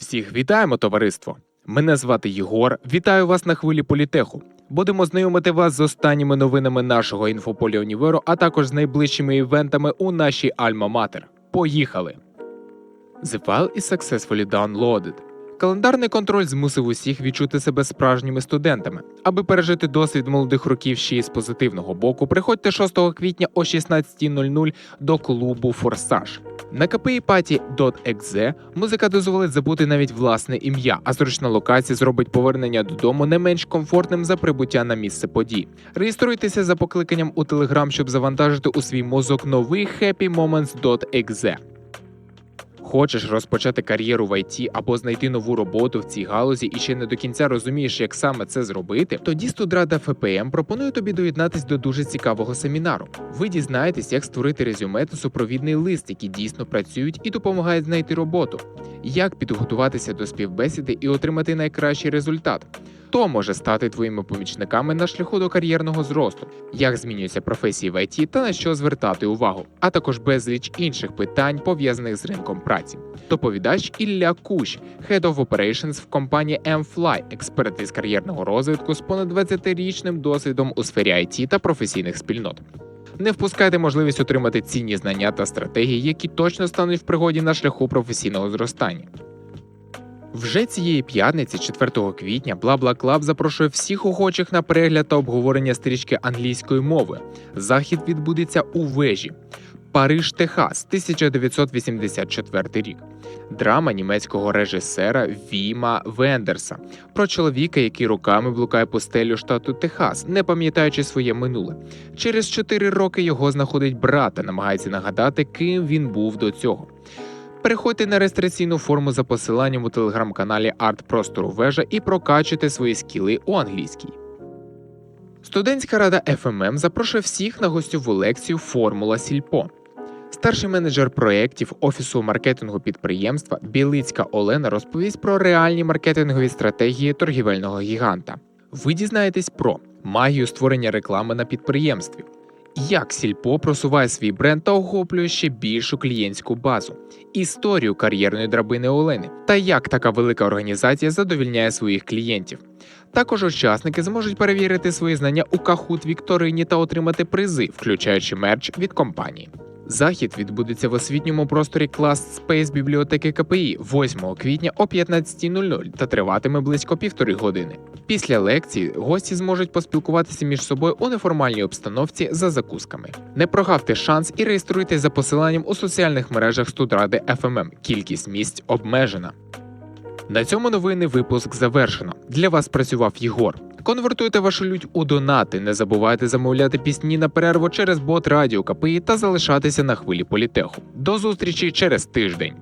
Всіх вітаємо, товариство! Мене звати Єгор. Вітаю вас на хвилі політеху. Будемо знайомити вас з останніми новинами нашого інфополя універу, а також з найближчими івентами у нашій Альма-Матер. Поїхали! The file is successfully downloaded. Календарний контроль змусив усіх відчути себе справжніми студентами. Аби пережити досвід молодих років ще й з позитивного боку, приходьте 6 квітня о 16.00 до клубу Форсаж. На КПІ Party.exe музика дозволить забути навіть власне ім'я, а зручна локація зробить повернення додому не менш комфортним за прибуття на місце подій. Реєструйтеся за покликанням у Telegram, щоб завантажити у свій мозок новий happymoments.exe. Хочеш розпочати кар'єру в ІТ або знайти нову роботу в цій галузі і ще не до кінця розумієш, як саме це зробити, тоді студрада ФПМ пропонує тобі доєднатись до дуже цікавого семінару. Ви дізнаєтесь, як створити резюме та супровідний лист, які дійсно працюють і допомагають знайти роботу, як підготуватися до співбесіди і отримати найкращий результат. Хто може стати твоїми помічниками на шляху до кар'єрного зросту, як змінюються професії в ІТ та на що звертати увагу, а також безліч інших питань пов'язаних з ринком праці. Доповідач Ілля Кущ, Head of Operations в компанії MFly, експерт із кар'єрного розвитку з понад 20-річним досвідом у сфері IT та професійних спільнот. Не впускайте можливість отримати цінні знання та стратегії, які точно стануть в пригоді на шляху професійного зростання. Вже цієї п'ятниці, 4 квітня, BlaBlaClub запрошує всіх охочих на перегляд та обговорення стрічки англійської мови. Захід відбудеться у вежі. Париж, Техас, 1984 рік. Драма німецького режисера Віма Вендерса про чоловіка, який роками блукає пустелю штату Техас, не пам'ятаючи своє минуле. Через 4 роки його знаходить брат та намагається нагадати, ким він був до цього. Переходьте на реєстраційну форму за посиланням у телеграм-каналі Арт Простору Вежа і прокачуйте свої скіли у англійській. Студентська рада FMM запрошує всіх на гостьову лекцію Формула Сільпо. Старший менеджер проєктів Офісу маркетингу підприємства Білицька Олена розповість про реальні маркетингові стратегії торгівельного гіганта. Ви дізнаєтесь про магію створення реклами на підприємстві, як Сільпо просуває свій бренд та охоплює ще більшу клієнтську базу, історію кар'єрної драбини Олени та як така велика організація задовільняє своїх клієнтів. Також учасники зможуть перевірити свої знання у Кахут Вікторині та отримати призи, включаючи мерч від компанії. Захід відбудеться в освітньому просторі клас Space бібліотеки КПІ 8 квітня о 15.00 та триватиме близько півтори години. Після лекції гості зможуть поспілкуватися між собою у неформальній обстановці за закусками. Не прогавте шанс і реєструйтесь за посиланням у соціальних мережах студради FMM. Кількість місць обмежена. На цьому новинний випуск завершено. Для вас працював Єгор. Конвертуйте вашу лють у донати. Не забувайте замовляти пісні на перерву через бот Радіо КПІ та залишатися на хвилі політеху. До зустрічі через тиждень.